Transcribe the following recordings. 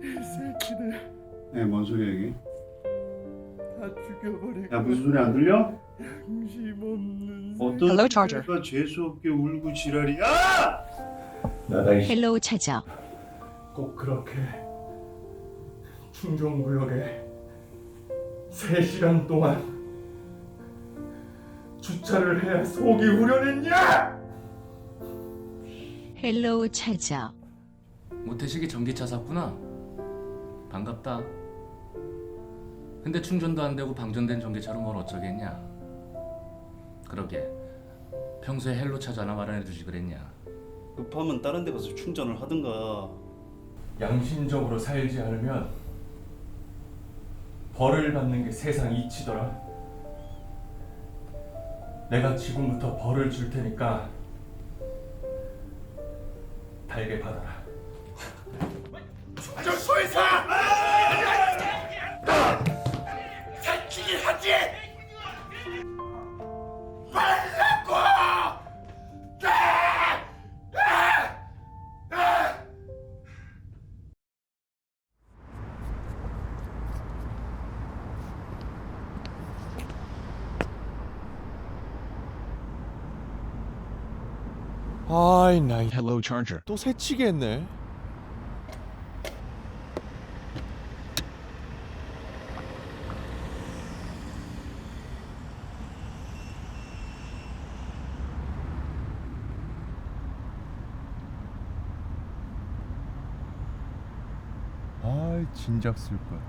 새끼들 네, 뭔 소리야 이게? 다 죽여버릴 야 무슨 소리 안 들려? 양심 없는 어떤 Hello, Charger. 애가 재수 없게 울고 지랄이야? 나다 이 헬로우 찾아 꼭 그렇게 충정구역에 3시간 동안 주차를 해야 속이 후련했냐? 헬로우 찾아 모태식이 전기차 샀구나. 반갑다. 근데 충전도 안 되고 방전된 전기차로 뭘 어쩌겠냐. 그러게. 평소에 헬로 차잖아 마련해 두지 그랬냐. 급하면 다른 데 가서 충전을 하든가 양심적으로 살지 않으면 벌을 받는 게 세상 이치더라. 내가 지금부터 벌을 줄 테니까 달게 받아라. 아이 나 Hello, Charger. 또 새치겠네. 아이 진작 쓸 거야.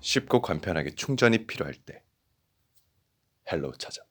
쉽고 간편하게 충전이 필요할 때 헬로우 찾아